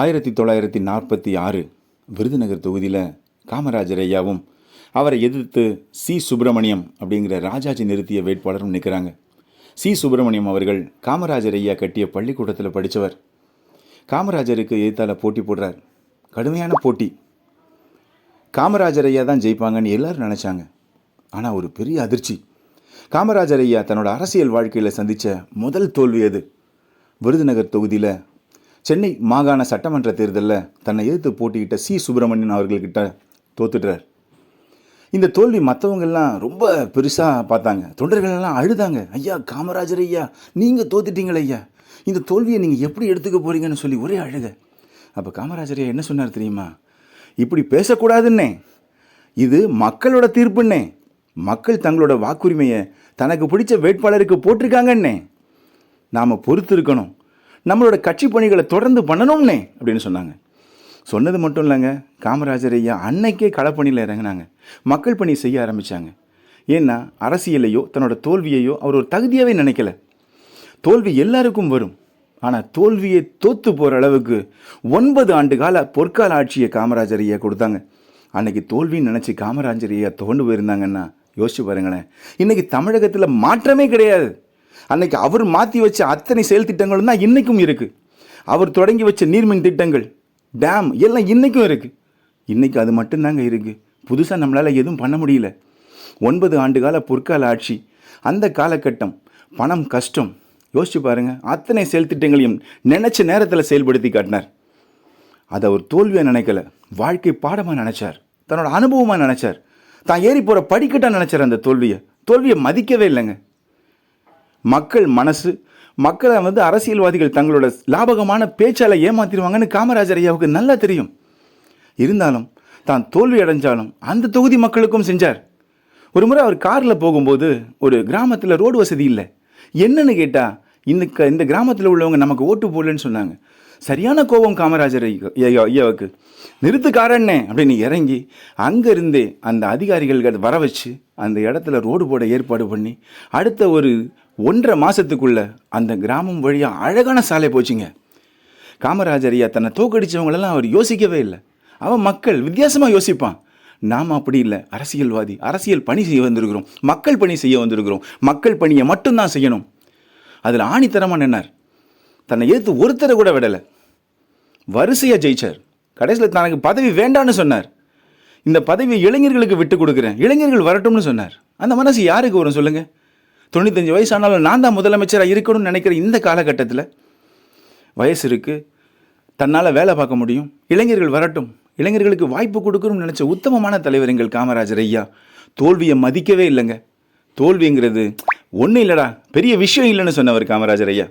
ஆயிரத்தி தொள்ளாயிரத்தி நாற்பத்தி ஆறு விருதுநகர் தொகுதியில் காமராஜர் ஐயாவும் அவரை எதிர்த்து சி. சுப்பிரமணியம் அப்படிங்கிற ராஜாஜி நிறுத்திய வேட்பாளரும் நிற்கிறாங்க சி. சுப்பிரமணியம் அவர்கள் காமராஜர் ஐயா கட்டிய பள்ளிக்கூடத்தில் படித்தவர் காமராஜருக்கு எதிர்த்தால போட்டி போடுறார். கடுமையான போட்டி. காமராஜர் ஐயா தான் ஜெயிப்பாங்கன்னு எல்லாரும் நினச்சாங்க. ஆனால் ஒரு பெரிய அதிர்ச்சி. காமராஜர் ஐயா தன்னோட அரசியல் வாழ்க்கையில் சந்தித்த முதல் தோல்வி அது. விருதுநகர் தொகுதியில் சென்னை மாகாண சட்டமன்ற தேர்தலில் தன்னை எதிர்த்து போட்டிக்கிட்ட சி. சுப்பிரமணியன் அவர்கள்கிட்ட தோத்துட்டார். இந்த தோல்வி மற்றவங்கெல்லாம் ரொம்ப பெருசாக பார்த்தாங்க. தொண்டர்கள் எல்லாம் அழுதாங்க. ஐயா காமராஜர் ஐயா நீங்கள் தோத்துட்டீங்களே ஐயா. இந்த தோல்வியை நீங்கள் எப்படி எடுத்துக்க போகிறீங்கன்னு சொல்லி ஒரே அழுக. அப்போ காமராஜர் ஐயா என்ன சொன்னார் தெரியுமா? இப்படி பேசக்கூடாதுன்னே. இது மக்களோட தீர்ப்புன்னே. மக்கள் தங்களோட வாக்குரிமையை தனக்கு பிடிச்ச வேட்பாளருக்கு போட்டிருக்காங்கன்னே. நாம் பொறுத்து இருக்கணும் நம்மளோட கட்சி பணிகளை தொடர்ந்து பண்ணணும்னே அப்படின்னு சொன்னாங்க. சொன்னது மட்டும் இல்லைங்க. காமராஜர் ஐயா அன்னைக்கே களப்பணியில் இறங்கினாங்க. மக்கள் பணி செய்ய ஆரம்பித்தாங்க ஏன்னா அரசியலையோ தன்னோட தோல்வியையோ அவர் ஒரு தகுதியாகவே நினைக்கல. தோல்வி எல்லாருக்கும் வரும். ஆனால் தோல்வியை தோத்து போகிற அளவுக்கு ஒன்பது ஆண்டு கால பொற்கால ஆட்சியை காமராஜர் ஐயா கொடுத்தாங்க. அன்னைக்கு தோல்வின்னு நினச்சி காமராஜர் ஐயா தோண்டு போயிருந்தாங்கன்னா யோசிச்சு பாருங்களேன். இன்றைக்கி தமிழகத்தில் மாற்றமே கிடையாது. அன்னைக்கு அவர் மாற்றி வச்ச அத்தனை செயல் திட்டங்களும் தான் இன்றைக்கும் இருக்குது அவர் தொடங்கி வச்ச நீர்மின் திட்டங்கள் டேம் எல்லாம் இன்றைக்கும் இருக்குது இன்றைக்கு அது மட்டும்தாங்க இருக்குது புதுசாக நம்மளால் எதுவும் பண்ண முடியல. ஒன்பது ஆண்டு கால பொற்கால ஆட்சி. அந்த காலகட்டம் பணம் கஷ்டம். யோசிச்சு பாருங்க அத்தனை செயல் திட்டங்களையும் நினச்ச நேரத்தில் செயல்படுத்தி காட்டினார். அதை அவர் தோல்வியாக நினைக்கல வாழ்க்கை பாடமாக நினச்சார். தன்னோட அனுபவமாக நினச்சார். தான் ஏறி போகிற படிக்கட்டாக நினச்சார் அந்த தோல்வியை. தோல்வியை மதிக்கவே இல்லைங்க. மக்கள் மனசு மக்களை வந்து அரசியல்வாதிகள் தங்களோட லாபகமான பேச்சால் ஏமாத்திடுவாங்கன்னு காமராஜர் ஐயாவுக்கு நல்லா தெரியும். இருந்தாலும் தான் தோல்வி அடைஞ்சாலும் அந்த தொகுதி மக்களுக்கும் செஞ்சார். ஒரு முறை அவர் காரில் போகும்போது ஒரு கிராமத்தில் ரோடு வசதி இல்லை. என்னன்னு கேட்டால் இந்த க- இந்த கிராமத்தில் உள்ளவங்க நமக்கு ஓட்டு போடலன்னு சொன்னாங்க. சரியான கோபம் காமராஜர் ஐயா- ஐயா- ஐயாவுக்கு. நிறுத்துக்காரண்ணே அப்படின்னு இறங்கி அங்கேருந்தே அந்த அதிகாரிகள் வர வச்சு அந்த இடத்துல ரோடு போட ஏற்பாடு பண்ணி அடுத்த ஒரு ஒன்றரை மாதத்துக்குள்ள அந்த கிராமம் வழியாக அழகான சாலை போச்சுங்க. காமராஜர் ஐயா தன்னை தோக்கடிச்சவங்களெல்லாம் அவர் யோசிக்கவே இல்லை. அவன் மக்கள் வித்தியாசமாக யோசிப்பான். நாம் அப்படி இல்லை. அரசியல்வாதி அரசியல் பணி செய்ய வந்திருக்கிறோம். மக்கள் பணி செய்ய வந்திருக்கிறோம். மக்கள் பணியை மட்டும்தான் செய்யணும். அதில் ஆணித்தரமாக நின்னார். தன்னை எதிர்த்து ஒருத்தரை கூட விடலை. வரிசையாக ஜெயிச்சார். கடைசியில் தனக்கு பதவி வேண்டான்னு சொன்னார். இந்த பதவியை இளைஞர்களுக்கு விட்டு கொடுக்குறேன். இளைஞர்கள் வரட்டும்னு சொன்னார். அந்த மனசு யாருக்கு வரும் சொல்லுங்கள் தொண்ணூத்தஞ்சு வயசானாலும் நான் தான் முதலமைச்சராக இருக்கணும்னு நினைக்கிற இந்த காலகட்டத்தில் வயசு இருக்குது தன்னால் வேலை பார்க்க முடியும். இளைஞர்கள் வரட்டும். இளைஞர்களுக்கு வாய்ப்பு கொடுக்கணும்னு நினச்ச உத்தமமான தலைவர் எங்கள் காமராஜர் ஐயா. தோல்வியை மதிக்கவே இல்லைங்க. தோல்விங்கிறது ஒன்றும் இல்லைடா பெரிய விஷயம் இல்லைன்னு சொன்னவர் காமராஜர் ஐயா.